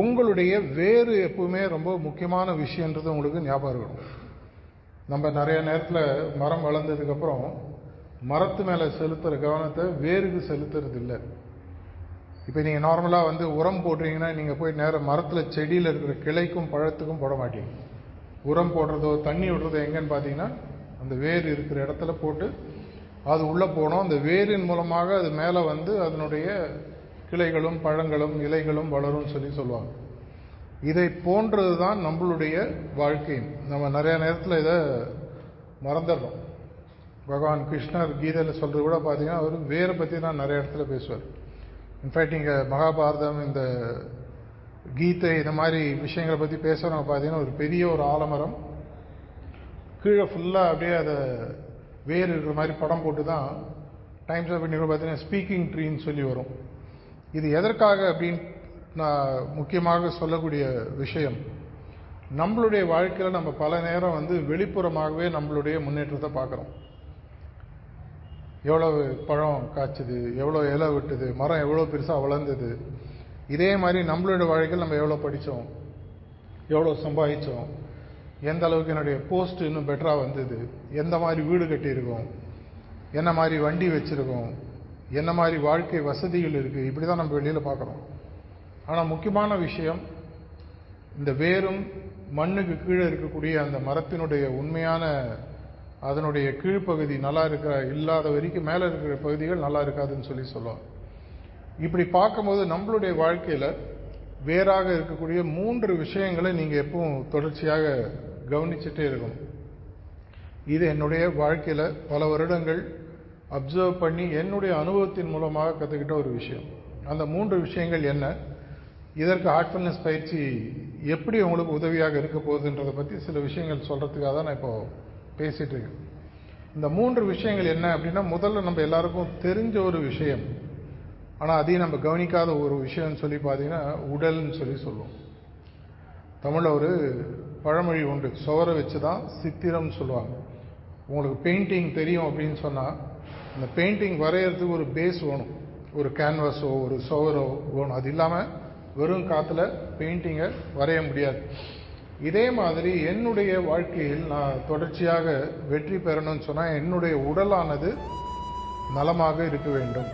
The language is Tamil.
உங்களுடைய வேறு எப்பவுமே ரொம்ப முக்கியமான விஷயன்றது உங்களுக்கு ஞாபகம் இருக்கணும். நம்ம நிறைய நேரத்தில் மரம் வளர்ந்ததுக்கப்புறம் மரத்து மேலே செலுத்துகிற கவனத்தை வேருக்கு செலுத்துறது இல்லை. இப்போ நீங்கள் நார்மலாக வந்து உரம் போடுறீங்கன்னா நீங்கள் போய் நேரம் மரத்தில் செடியில் இருக்கிற கிளைக்கும் பழத்துக்கும் போட மாட்டீங்க. உரம் போடுறதோ தண்ணி விடுறதோ எங்கன்னு பார்த்தீங்கன்னா அந்த வேர் இருக்கிற இடத்துல போட்டு அது உள்ளே போனோம். அந்த வேரின் மூலமாக அது மேலே வந்து அதனுடைய கிளைகளும் பழங்களும் இலைகளும் வளரும்னு சொல்லி சொல்லுவாங்க. இதை போன்றது தான் நம்மளுடைய வாழ்க்கை. நம்ம நிறைய நேரத்தில் இதை மறந்துடுறோம். பகவான் கிருஷ்ணர் கீதையில் சொல்கிறது கூட பார்த்தீங்கன்னா அவர் வேரை பற்றி தான் நிறைய இடத்துல பேசுவார். இன்ஃபேக்ட் இங்கே மகாபாரதம் இந்த கீதை இந்த மாதிரி விஷயங்களை பற்றி பேசுகிறவங்க பார்த்தீங்கன்னா ஒரு பெரிய ஒரு ஆலமரம். கீழே ஃபுல்லாக அப்படியே அதை வேர் இருக்கிற மாதிரி படம் போட்டு தான் டைம்ஸ் ஆஃப் இந்தியா பார்த்தீங்கன்னா ஸ்பீக்கிங் ட்ரீன்னு சொல்லி வரும். இது எதற்காக அப்படின்னு நான் முக்கியமாக சொல்லக்கூடிய விஷயம் நம்மளுடைய வாழ்க்கையில் நம்ம பல நேரம் வந்து வெளிப்புறமாகவே நம்மளுடைய முன்னேற்றத்தை பார்க்குறோம். எவ்வளவு பழம் காய்ச்சது எவ்வளோ இலை விட்டுது மரம் எவ்வளோ பெருசாக வளர்ந்தது இதே மாதிரி நம்மளுடைய வாழ்க்கையில் நம்ம எவ்வளோ படித்தோம் எவ்வளோ சம்பாதிச்சோம் எந்த அளவுக்கு என்னுடைய போஸ்ட் இன்னும் பெட்டராக வந்தது எந்த மாதிரி வீடு கட்டியிருக்கோம் என்ன மாதிரி வண்டி வச்சுருக்கோம் என்ன மாதிரி வாழ்க்கை வசதிகள் இருக்குது இப்படி தான் நம்ம வெளியில் பார்க்குறோம் ஆனால் முக்கியமான விஷயம் இந்த வேரும் மண்ணுக்கு கீழே இருக்கக்கூடிய அந்த மரத்தினுடைய உண்மையான அதனுடைய கீழ்ப்பகுதி நல்லா இருக்கிற இல்லாத வரைக்கும் மேலே இருக்கிற பகுதிகள் நல்லா இருக்காதுன்னு சொல்லி சொல்லுவோம் இப்படி பார்க்கும்போது நம்மளுடைய வாழ்க்கையில் வேறாக இருக்கக்கூடிய மூன்று விஷயங்களை நீங்கள் எப்பவும் தொடர்ச்சியாக கவனிச்சுட்டே இருக்கணும். இது என்னுடைய வாழ்க்கையில் பல வருடங்கள் அப்சர்வ் பண்ணி என்னுடைய அனுபவத்தின் மூலமாக கற்றுக்கிட்ட ஒரு விஷயம். அந்த மூன்று விஷயங்கள் என்ன? இதற்கு ஹார்ட்ஃபுல்னஸ் பயிற்சி எப்படி உங்களுக்கு உதவியாக இருக்க போகுதுன்றதை பற்றி சில விஷயங்கள் சொல்கிறதுக்காக தான் நான் இப்போது பேசிகிட்டு இருக்கேன். இந்த மூன்று விஷயங்கள் என்ன அப்படின்னா முதல்ல நம்ம எல்லாருக்கும் தெரிஞ்ச ஒரு விஷயம். ஆனால் அதையும் நம்ம கவனிக்காத ஒரு விஷயம்னு சொல்லி பார்த்தீங்கன்னா உடல்னு சொல்லி சொல்லுவோம். தமிழில் ஒரு பழமொழி உண்டு சுவரை வச்சு தான் சித்திரம்னு சொல்லுவாங்க. உங்களுக்கு பெயிண்டிங் தெரியும் அப்படின்னு சொன்னால் அந்த பெயிண்டிங் வரைகிறதுக்கு ஒரு பேஸ் வேணும். ஒரு கேன்வாஸோ ஒரு சோவரோ வேணும். அது இல்லாமல் வெறும் காற்றுல பெயிண்டிங்கை வரைய முடியாது. இதே மாதிரி என்னுடைய வாழ்க்கையில் நான் தொடர்ச்சியாக வெற்றி பெறணும்னு சொன்னால் என்னுடைய உடலானது நலமாக இருக்க வேண்டும்.